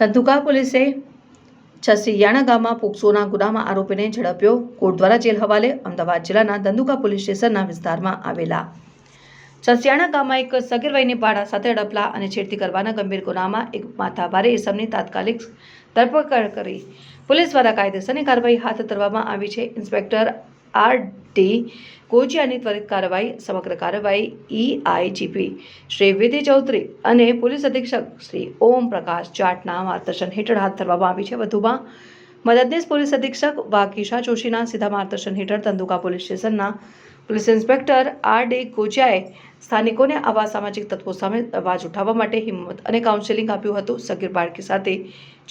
ધંધુકા પોલીસે છસિયાણા ગામમાં પોક્સોના ગુનામાં આરોપીને ઝડપ્યો. કોર્ટ દ્વારા જેલ હવાલે અમદાવાદ જિલ્લાના ધંધુકા પોલીસ સ્ટેશનના વિસ્તારમાં આવેલા. છસિયાણા ગામમાં એક સગીર વયની ભાડા સાથે અડપલા અને છેડતી કરવાના ગંભીર ગુનામાં એક માથાભારે ઇસમની તાત્કાલિક ધરપકડ કરી. પોલીસ દ્વારા કાયદેસરની કાર્યવાહી હાથ ધરવામાં આવી છે. ઇન્સ્પેક્ટર આર ડી કોચિયાની ત્વરિત કાર્યવાહી, સમગ્ર કાર્યવાહી ઈઆઈજીપી શ્રી વિધિ ચૌધરી અને પોલીસ અધિક્ષક શ્રી ઓમ પ્રકાશ જાટના માર્ગદર્શન હેઠળ હાથ ધરવામાં આવી છે. વધુમાં મદદનીશ પોલીસ અધિક્ષક વાકીશા જોશીના સીધા માર્ગદર્શન હેઠળ ધંધુકા પોલીસ સ્ટેશનના પોલીસ ઇન્સ્પેક્ટર આર ડી કોચિયાએ સ્થાનિકોને આવા સામાજિક તત્વો સામે અવાજ ઉઠાવવા માટે હિંમત અને કાઉન્સેલિંગ આપ્યું હતું. સગીર બાળકી સાથે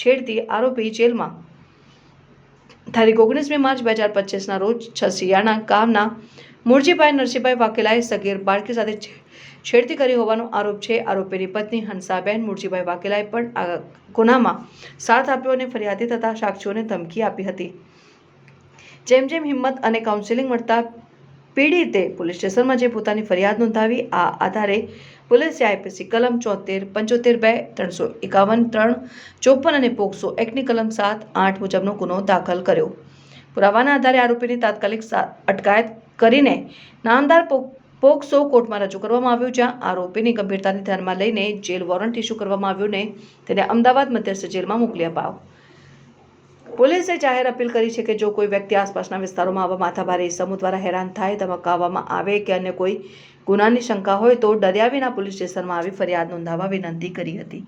છેડતી આરોપી જેલમાં તારીખ ઓગણીસમી માર્ચ બે હજાર પચીસના રોજ છસિયાણા ગામના મુરજીભાઈ નરસિંહભાઈ વાઘેલાએ સગીર બાળકી સાથે છેડતી કરી હોવાનો આરોપ છે. આરોપીની પત્ની હંસાબેન મુરજીભાઈ વાઘેલાએ પણ આ ગુનામાં સાથ આપ્યો અને ફરિયાદી તથા સાક્ષીઓને ધમકી આપી હતી. જેમ જેમ હિંમત અને કાઉન્સેલિંગ મળતા પીડિતે પોલીસ સ્ટેશનમાં જે પોતાની ફરિયાદ નોંધાવી, આ આધારે પોલીસે આઈપીસી કલમ ચોતેર પંચોતેર બે, ત્રણસો એકાવન, ત્રણ, ચોપન અને પોક્સો એક્ટની કલમ સાત, આઠ મુજબનો ગુનો દાખલ કર્યો. પુરાવાના આધારે આરોપીની તાત્કાલિક અટકાયત કરીને નામદાર પોક્સો કોર્ટમાં રજૂ કરવામાં આવ્યું, જ્યાં આરોપીની ગંભીરતાને ધ્યાનમાં લઈને જેલ વોરંટ ઇસ્યુ કરવામાં આવ્યું ને તેને અમદાવાદ મધ્યસ્થ જેલમાં મોકલી અપાયો. પોલીસે જાહેર અપીલ કરી છે કે જો કોઈ વ્યક્તિ આસપાસના વિસ્તારોમાં આવા માથાભારે ઇસમો દ્વારા હેરાન થાય, ધમકાવવામાં આવે કે અન્ય કોઈ ગુનાની શંકા હોય તો ડર્યા વિના પોલીસ સ્ટેશનમાં આવી ફરિયાદ નોંધાવવા વિનંતી કરી હતી.